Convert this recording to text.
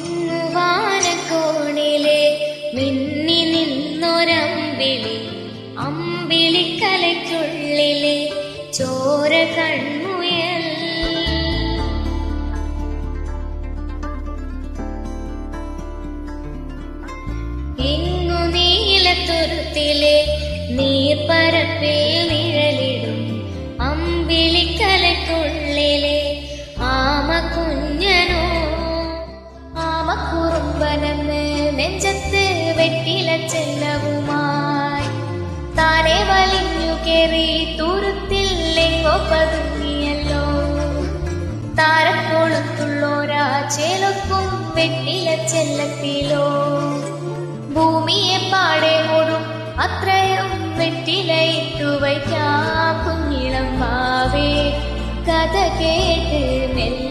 അങ്ങുവാനക്കോണിലെ മിന്നി നിന്നൊരമ്പിളി അമ്പിളിക്കലയ്ക്കുള്ളിലെ ചോര കൺമുയൽ. നിഴലിടും ആമക്കുറുമ്പനെന്ന് നെഞ്ചത്ത് വെട്ടില ചെല്ലവുമായി. താനെ വലിഞ്ഞു കേറി തൂരത്തിൽ എങ്ങോ പതുങ്ങിയല്ലോ. താരക്കോളത്തുള്ളോരാ ചേലൊക്കും വെട്ടില ചെല്ലത്തിലോ. ഭൂമിയെ പാടെ ഓടും അത്രയും വെട്ടിലയിട്ടു വയ്ക്കാം കുഞ്ഞിളം മാവേ കഥ കേട്ട് മെല്ലെ